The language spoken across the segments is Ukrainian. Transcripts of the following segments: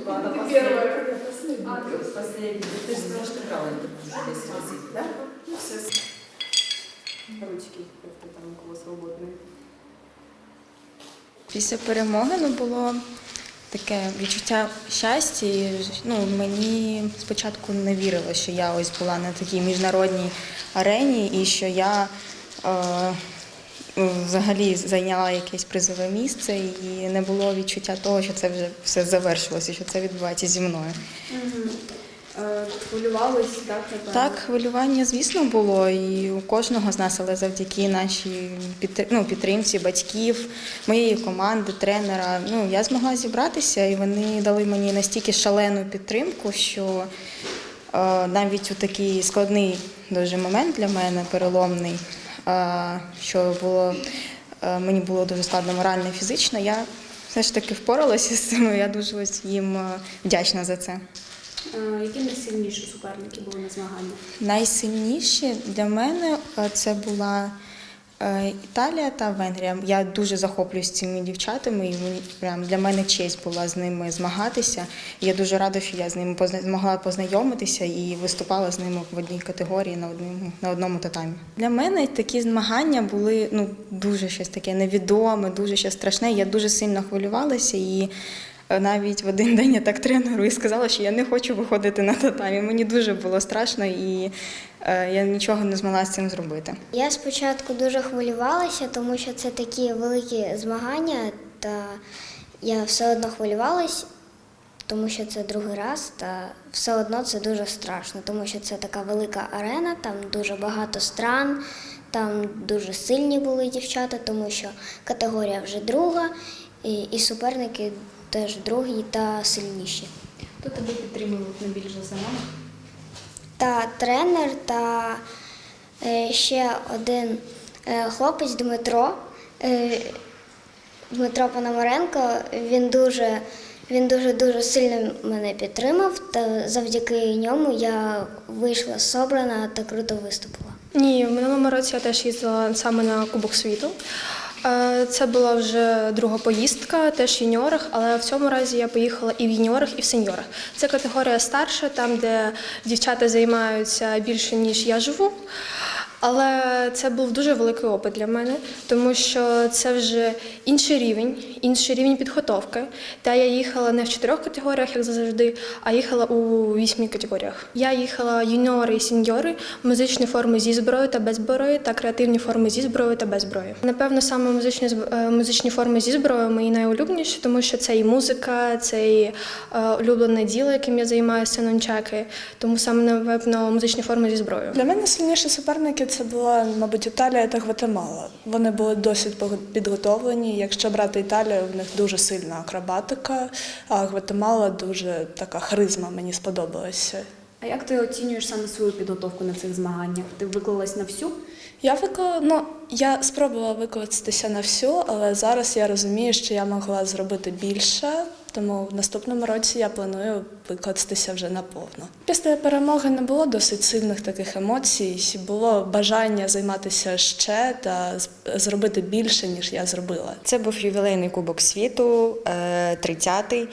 проблемы. Первое. Последний. Ты же сказала, что брала здесь да? Ручки, просто там у кого свободные. Після перемоги ну, було таке відчуття щастя. І, ну, мені спочатку не вірило, що я ось була на такій міжнародній арені і що я е, взагалі зайняла якесь призове місце, і не було відчуття того, що це вже все завершилося, що це відбувається зі мною. Хвилювались, так, напевно? Так, хвилювання, звісно, було і у кожного з нас, але завдяки нашій ну, підтримці батьків, моєї команди, тренера. Ну, я змогла зібратися, і вони дали мені настільки шалену підтримку, що е, навіть у такий складний дуже момент для мене, переломний, що було, е, мені було дуже складно морально і фізично, я все ж таки впоралася з цим. Я дуже ось їм е, вдячна за це. Е, Які найсильніші суперники були на змаганнях? Найсильніші для мене це була Італія та Венгрія. Я дуже захоплююсь цими дівчатами, і прям для мене честь була з ними змагатися. Я дуже рада, що я з ними змогла познайомитися і виступала з ними в одній категорії на одному на одному татамі. Для мене такі змагання були ну дуже щось таке невідоме, дуже щось страшне. Я дуже сильно хвилювалася і. Е, Навіть в один день я так тренеру і сказала, що я не хочу виходити на татамі. Мені дуже було страшно, і е, я нічого не змогла з цим зробити. Я спочатку дуже хвилювалася, тому що це такі великі змагання, та я все одно хвилювалась, тому що це другий раз, та все одно це дуже страшно, тому що це така велика арена, там дуже багато стран, там дуже сильні були дівчата, тому що категорія вже друга, і, і суперники теж другі та сильніші. Хто тебе підтримував найбільш за самого? та тренер та е, ще один е, хлопець Дмитро. Е, Дмитро Пономаренко. Він дуже, він дуже дуже сильно мене підтримав, та завдяки ньому я вийшла собрана та круто виступила. Ні, в минулому році я теж їздила саме на Кубок світу. Е, Це була вже друга поїздка, теж в юніорах, але в цьому разі я поїхала і в юніорах, і в сеньорах. Це категорія старша, там, де дівчата займаються більше, ніж я живу. Але це був дуже великий опит для мене, тому що це вже інший рівень, інший рівень підготовки. Та я їхала не в чотирьох категоріях, як завжди, а їхала у вісьмі категоріях. Я їхала юніори і сеньори, музичні форми зі зброєю та без зброї, та креативні форми зі зброєю та без зброї. Напевно, саме музичні е, музичні форми зі зброєю мої найулюбленіші, тому що це і музика, це і е, улюблене діло, яким я займаюся нончаки. Тому саме напевно музичні форми зі зброєю. Для мене сильніші суперники це була, мабуть, Італія та Гватемала. Вони були досить підготовлені. Якщо брати Італію, в них дуже сильна акробатика, а Гватемала дуже така харизма, мені сподобалася. А як ти оцінюєш саме свою підготовку на цих змаганнях? Ти виклалась на всю? Я виклала, ну, я спробувала викластися на всю, але зараз я розумію, що я могла зробити більше, тому в наступному році я планую викластися вже наповно. Після перемоги не було досить сильних таких емоцій, було бажання займатися ще та зробити більше, ніж я зробила. Це був ювілейний кубок світу, е, 30-й е,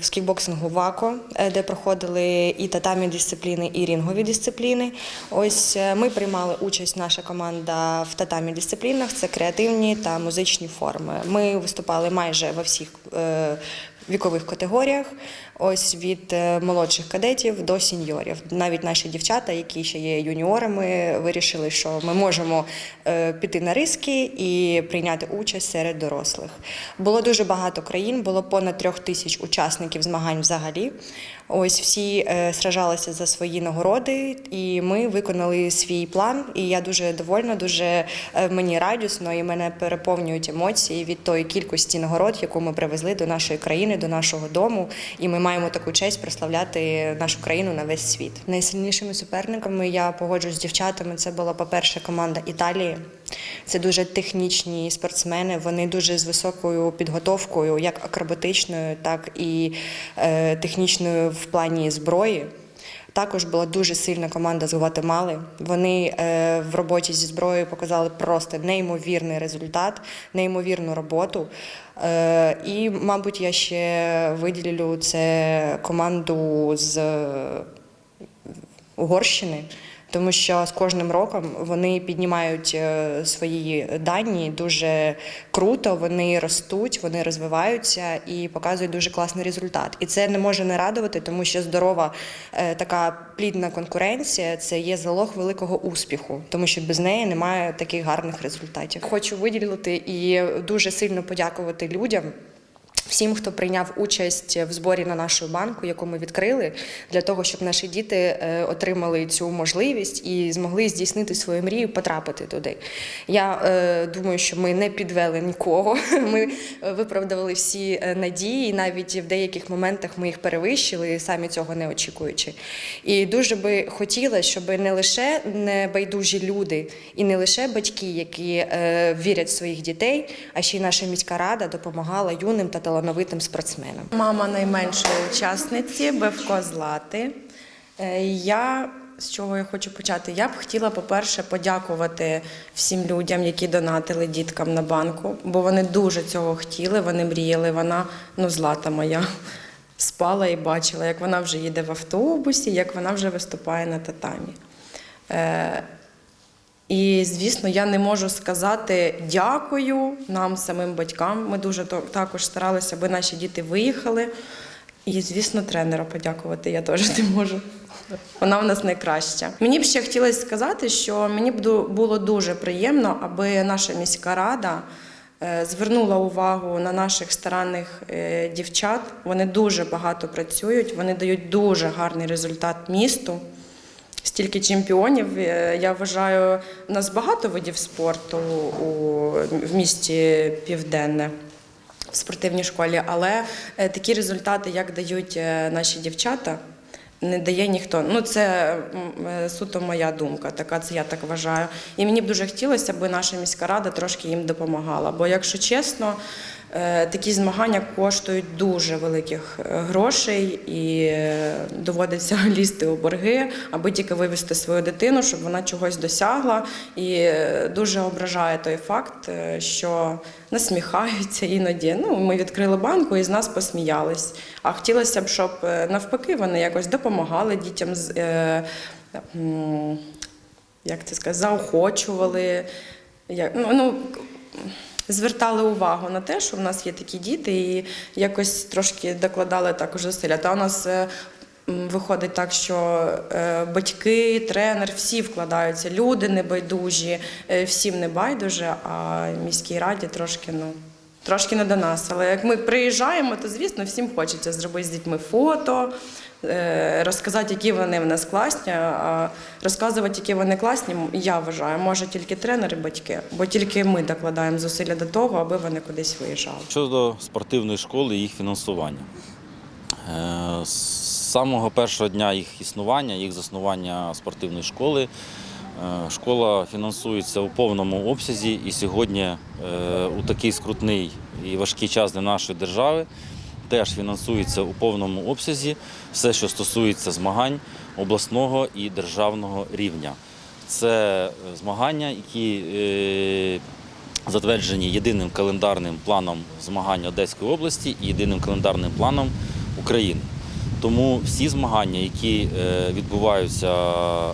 з кікбоксингу ВАКО, е, де проходили і татамі дисципліни, і рінгові дисципліни. Ось е, ми приймали участь, наша команда в татамі дисциплінах. Це креативні та музичні форми. Ми виступали майже во всіх. е, Вікових категоріях, ось від е, молодших кадетів до сіньорів. Навіть наші дівчата, які ще є юніорами, вирішили, що ми можемо е, піти на риски і прийняти участь серед дорослих. Було дуже багато країн, було понад трьох тисяч учасників змагань взагалі. Ось всі е, сражалися за свої нагороди, і ми виконали свій план. І я дуже довольна, дуже мені радісно, і мене переповнюють емоції від тої кількості нагород, яку ми привезли до нашої країни, до нашого дому. І ми маємо таку честь прославляти нашу країну на весь світ. Найсильнішими суперниками я погоджуюсь з дівчатами. Це була, по-перше, команда Італії. Це дуже технічні спортсмени. Вони дуже з високою підготовкою, як акробатичною, так і е, технічною в плані зброї. Також була дуже сильна команда з Гватемали. Вони е, в роботі зі зброєю показали просто неймовірний результат, неймовірну роботу. Е, і, мабуть, я ще виділю це команду з Угорщини, тому що з кожним роком вони піднімають е, свої дані дуже круто, вони ростуть, вони розвиваються і показують дуже класний результат. І це не може не радувати, тому що здорова е, така плідна конкуренція це є залог великого успіху, тому що без неї немає таких гарних результатів. Хочу виділити і дуже сильно подякувати людям. Всім, хто прийняв участь в зборі на нашу банку, яку ми відкрили, для того, щоб наші діти е, отримали цю можливість і змогли здійснити свою мрію, потрапити туди. Я е, думаю, що ми не підвели нікого. Ми е, виправдали всі е, надії, навіть в деяких моментах ми їх перевищили, самі цього не очікуючи. І дуже би хотіла, щоб не лише небайдужі люди і не лише батьки, які е, вірять в своїх дітей, а ще й наша міська рада допомагала юним та талановитим спортсменам. Мама найменшої учасниці Бевко Злати. Е, Я з чого я хочу почати? Я б хотіла, по-перше, подякувати всім людям, які донатили діткам на банку, бо вони дуже цього хотіли, вони мріяли. Вона, ну, злата моя, спала і бачила, як вона вже їде в автобусі, як вона вже виступає на татамі. І, звісно, я не можу сказати дякую нам, самим батькам. Ми дуже також старалися, аби наші діти виїхали. І, звісно, тренера подякувати я теж не можу. Вона в нас найкраща. Мені б ще хотілося сказати, що мені б було дуже приємно, аби наша міська рада е, звернула увагу на наших старанних е, дівчат. Вони дуже багато працюють, вони дають дуже гарний результат місту. Стільки чемпіонів. Е, Я вважаю, у нас багато видів спорту у, в місті Південне в спортивній школі, але е, такі результати, як дають е, наші дівчата, не дає ніхто. Ну, це суто моя думка, така це я так вважаю. І мені б дуже хотілося, аби наша міська рада трошки їм допомагала. Бо, якщо чесно, такі змагання коштують дуже великих е, грошей і е, доводиться лізти у борги, аби тільки вивести свою дитину, щоб вона чогось досягла. І е, дуже ображає той факт, е, що насміхаються іноді. Ну, ми відкрили банку і з нас посміялись. А хотілося б, щоб е, навпаки вони якось допомагали дітям з. Е, як це сказати, заохочували, як, ну, ну, звертали увагу на те, що в нас є такі діти, і якось трошки докладали також зусилля. Та у нас е, виходить так, що е, батьки, тренер, всі вкладаються, люди небайдужі, е, всім не байдуже, а міській раді трошки, ну. Трошки не до нас, але як ми приїжджаємо, то звісно всім хочеться зробити з дітьми фото, е, розказати, які вони в нас класні. А розказувати, які вони класні, я вважаю, може тільки тренери, батьки, бо тільки ми докладаємо зусилля до того, аби вони кудись виїжджали. Щодо спортивної школи і їх фінансування. Е, З самого першого дня їх існування, їх заснування спортивної школи, школа фінансується у повному обсязі і сьогодні е, у такий скрутний і важкий час для нашої держави теж фінансується у повному обсязі все, що стосується змагань обласного і державного рівня. Це е, змагання, які е, затверджені єдиним календарним планом змагань Одеської області і єдиним календарним планом України. Тому всі змагання, які е, відбуваються,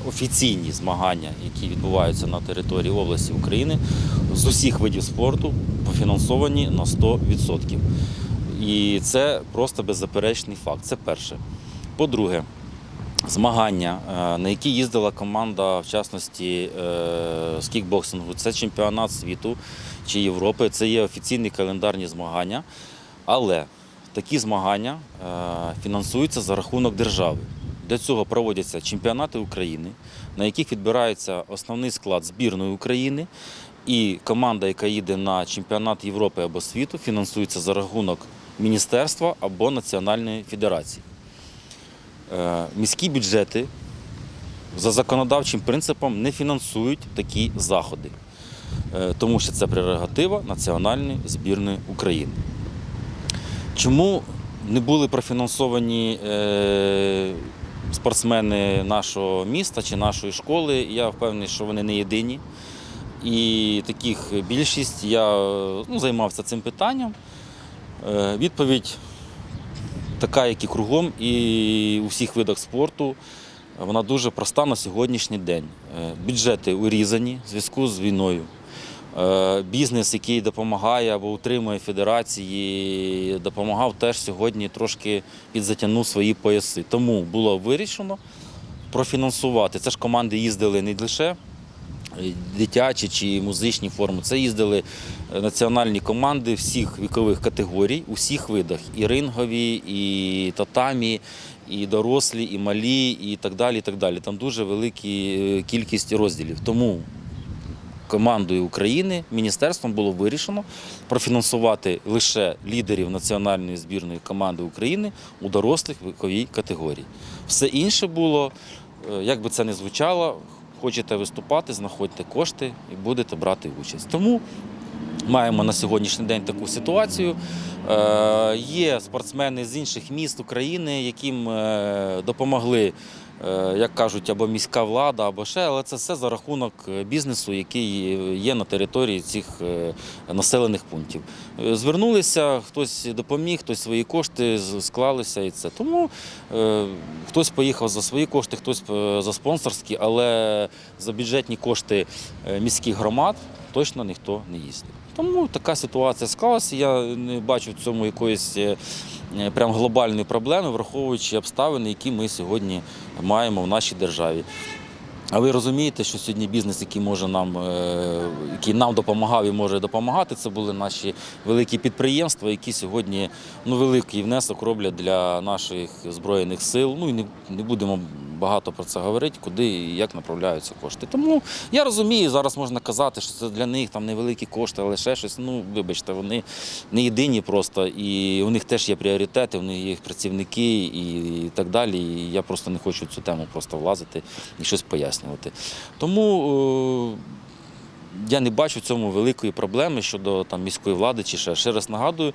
офіційні змагання, які відбуваються на території області України, з усіх видів спорту профінансовані на 100%. І це просто беззаперечний факт. Це перше. По-друге, змагання, е, на які їздила команда, в частності е, з кікбоксингу, це чемпіонат світу чи Європи, це є офіційні календарні змагання. Але такі змагання е, фінансуються за рахунок держави. Для цього проводяться чемпіонати України, на яких відбирається основний склад збірної України. І команда, яка їде на чемпіонат Європи або світу, фінансується за рахунок міністерства або національної федерації. Е, Міські бюджети за законодавчим принципом не фінансують такі заходи, е, тому що це прерогатива Національної збірної України. Чому не були профінансовані е, спортсмени нашого міста чи нашої школи. Я впевнений, що вони не єдині. І таких більшість я ну, займався цим питанням. Е, Відповідь така, як і кругом, і у всіх видах спорту. Вона дуже проста на сьогоднішній день. Е, Бюджети урізані в зв'язку з війною. Е, Бізнес, який допомагає або утримує федерації, допомагав теж сьогодні трошки підзатягнув свої пояси. Тому було вирішено профінансувати. Це ж команди їздили не лише дитячі чи музичні форми. Це їздили е, національні команди всіх вікових категорій, у всіх видах: і рингові, і татамі, і дорослі, і малі, і так далі. І так далі. Там дуже велика кількість розділів. Тому командою України міністерством було вирішено профінансувати лише лідерів національної збірної команди України у дорослих віковій категорії. Все інше було, е, як би це не звучало, хочете виступати, знаходьте кошти і будете брати участь. Тому маємо на сьогоднішній день таку ситуацію. Е, Є спортсмени з інших міст України, яким е, допомогли, як кажуть, або міська влада, або ще, але це все за рахунок е, бізнесу, який є на території цих е, населених пунктів. Е, Звернулися, хтось допоміг, хтось свої кошти склалися і це. Тому е, хтось поїхав за свої кошти, хтось е, за спонсорські, але за бюджетні кошти е, міських громад точно ніхто не їздив. Тому така ситуація склалася. Я не бачу в цьому якоїсь е, е, прям глобальної проблеми, враховуючи обставини, які ми сьогодні маємо в нашій державі. А ви розумієте, що сьогодні бізнес, який може нам, е, який нам допомагав і може допомагати, це були наші великі підприємства, які сьогодні ну, великий внесок роблять для наших збройних сил. Ну і не, не будемо багато про це говорити, куди і як направляються кошти. Тому я розумію, зараз можна казати, що це для них там невеликі кошти, але ще щось. Ну, вибачте, вони не єдині просто, і у них теж є пріоритети, у них є працівники і так далі. І я просто не хочу в цю тему просто влазити і щось пояснювати. Тому е, я не бачу в цьому великої проблеми щодо там, міської влади чи ще. Ще раз нагадую,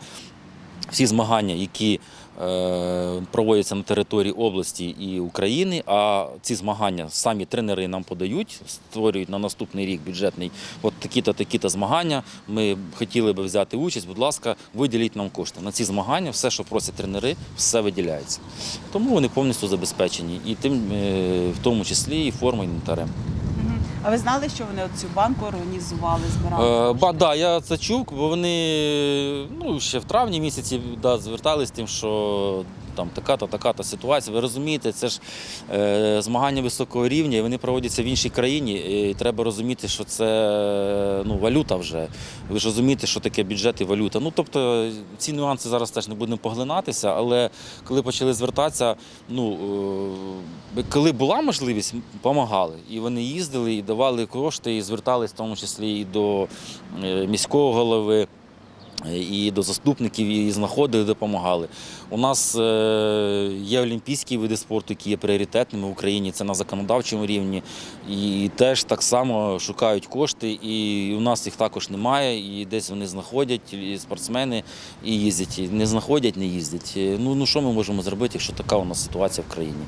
всі змагання, які е, проводяться на території області і України, а ці змагання самі тренери нам подають, створюють на наступний рік бюджетний от такі-то, такі-то змагання. Ми хотіли би взяти участь, будь ласка, виділіть нам кошти. На ці змагання все, що просять тренери, все виділяється. Тому вони повністю забезпечені, і тим, е, в тому числі і формою, інвентарем. А ви знали, що вони цю банку організували, збирали? Е, ба, да, я це чув, бо вони ну, ще в травні місяці да, звертались тим, що там така-то, така-то ситуація. Ви розумієте, це ж е, змагання високого рівня, і вони проводяться в іншій країні. І треба розуміти, що це ну, валюта вже. Ви ж розумієте, що таке бюджет і валюта. Ну, тобто ці нюанси зараз теж не будемо поглинатися, але коли почали звертатися, ну, е, коли була можливість, допомагали. І вони їздили, і давали кошти, і звертались в тому числі і до е, міського голови. І до заступників і знаходили, допомагали. У нас е, є олімпійські види спорту, які є пріоритетними в Україні. Це на законодавчому рівні. І теж так само шукають кошти. І у нас їх також немає. І десь вони знаходять і спортсмени і їздять. І Не знаходять, не їздять. Ну, ну що ми можемо зробити, якщо така у нас ситуація в країні?